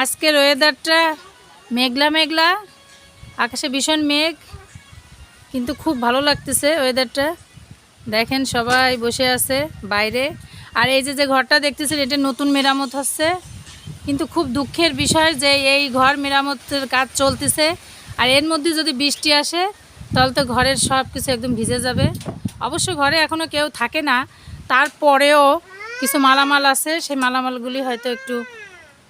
আজকের ওয়েদারটা মেঘলা মেঘলা, আকাশে ভীষণ মেঘ, কিন্তু খুব ভালো লাগতেছে ওয়েদারটা দেখেন সবাই বসে আছে বাইরে। আর এই যে যে ঘরটা দেখতেছেন, এটা নতুন মেরামত হচ্ছে। কিন্তু খুব দুঃখের বিষয় যে এই ঘর মেরামতের কাজ চলতেছে। আর এর মধ্যে যদি বৃষ্টি আসে, তাহলে তো ঘরের সব কিছু একদম ভিজে যাবে। অবশ্য ঘরে এখনও কেউ থাকে না। তারপরেও কিছু মালামাল আছে, সেই মালামালগুলি হয়তো একটু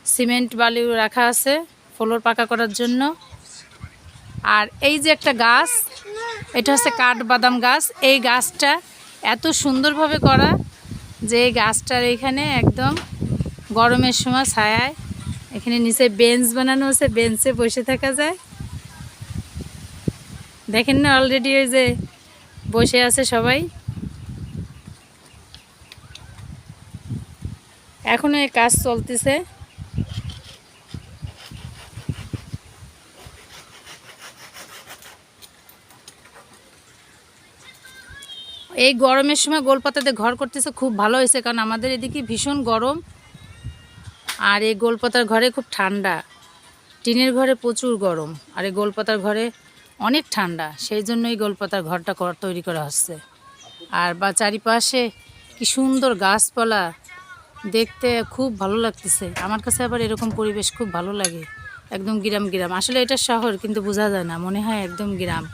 সিমেন্ট বালি রাখা আছে ফ্লোর পাকা করার জন্য। আর এই যে একটা গাছ, এটা হচ্ছে কাঠবাদাম গাছ। এই গাছটা এত সুন্দরভাবে করা যে এই গাছটার এখানে একদম গরমের সময় ছায়ায়, এখানে নিচে বেঞ্চ বানানো আছে, বেঞ্চে বসে থাকা যায়। দেখেন না অলরেডি ওই যে বসে আছে সবাই। এখনও এই কাজ চলতেছে। এই গরমের সময় গোলপাতাতে ঘর করতেছে, খুব ভালো হয়েছে, কারণ আমাদের এদিকে ভীষণ গরম। আর এই গোলপাতার ঘরে খুব ঠান্ডা। টিনের ঘরে প্রচুর গরম, আর এই গোলপাতার ঘরে অনেক ঠান্ডা। সেই জন্য এই গোলপাতার ঘরটা তৈরি করা হচ্ছে। আর বা চারিপাশে কি সুন্দর গাছপালা দেখতে খুব ভালো লাগতেছে। আমার কাছে আবার এরকম পরিবেশ খুব ভালো লাগে। একদম গ্রাম গ্রাম। আসলে এটা শহর, কিন্তু বোঝা যায় না। মনে হয় একদম গ্রাম।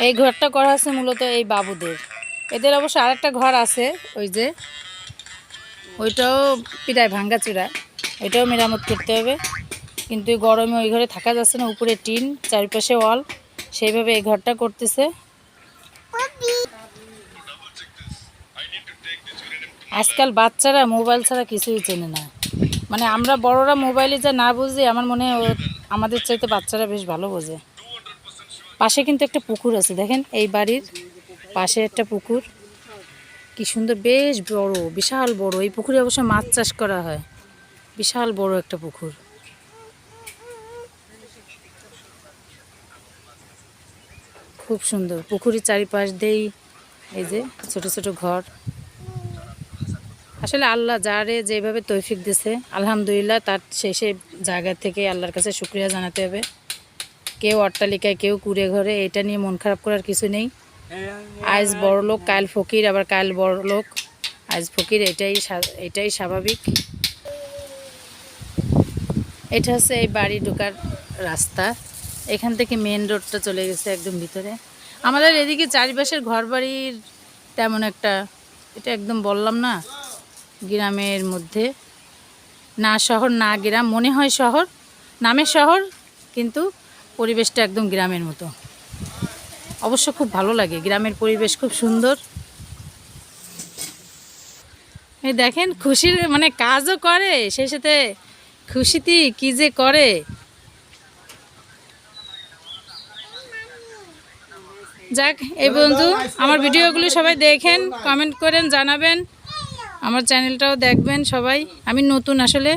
এই ঘরটা করা আছে মূলত এই বাবুদের। এদের অবশ্য আর একটা ঘর আছে, ওই যে। ওইটাও প্রায় ভাঙ্গাচুরা ওইটাও মেরামত করতে হবে। কিন্তু গরমে ওই ঘরে থাকা যাচ্ছে না। উপরে টিন, চারিপাশে ওয়াল। সেইভাবে এই ঘরটা করতেছে। আজকাল বাচ্চারা মোবাইল ছাড়া কিছুই চেনে না। মানে আমরা বড়রা মোবাইলে যা না বুঝি, আমার মনে হয় আমাদের চাইতে বাচ্চারা বেশ ভালো বোঝে। পাশে কিন্তু একটা পুকুর আছে, দেখেন এই বাড়ির পাশে একটা পুকুর। কি সুন্দর, বেশ বড়, বিশাল বড়। এই পুকুরে অবশ্য মাছ চাষ করা হয়। বিশাল বড় একটা পুকুর। খুব সুন্দর। পুকুরের চারিপাশ দিয়েই এই যে ছোট ছোট ঘর। আসলে আল্লাহ যারে যেভাবে তৌফিক দিছে, আলহামদুলিল্লাহ তার শেষে জায়গা থেকে আল্লাহর কাছে শুক্রিয়া জানাতে হবে। কেউ অট্টালিকায়, কেউ কুড়ে ঘরে, এটা নিয়ে মন খারাপ করার কিছু নেই। আজ বড় লোক, কাল ফকির, আবার কাল বড় লোক। আজ ফকির, এটাই এটাই স্বাভাবিক। এটা হচ্ছে এই বাড়ি ঢোকার রাস্তা। এখান থেকে মেন রোডটা চলে গেছে একদম ভিতরে। আমাদের এদিকে চারিপাশের ঘর বাড়ির তেমন একটা, এটা একদম বললাম না গ্রামের মধ্যে। না শহর, না গ্রাম, মনে হয় শহর, নামে শহর, কিন্তু পরিবেশটা একদম গ্রামের মতো। অবশ্য খুব ভালো লাগে, গ্রামের পরিবেশ খুব সুন্দর। এই দেখেন, খুশির মানে কাজও করে, সেই সাথে খুশিতে কি যে করে। যাক, এই বন্ধু আমার ভিডিওগুলো সবাই দেখেন কমেন্ট করেন, জানাবেন। আমার চ্যানেলটাও দেখবেন সবাই। আমি নতুন আসলে,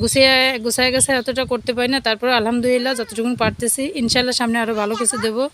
গুছিয়ে, গুছায় গেছে অতটা করতে পারি না। তারপর আলহামদুলিল্লাহ যতটুকু পারতেছি। ইনশাল্লাহ সামনে আরও ভালো কিছু দেবো।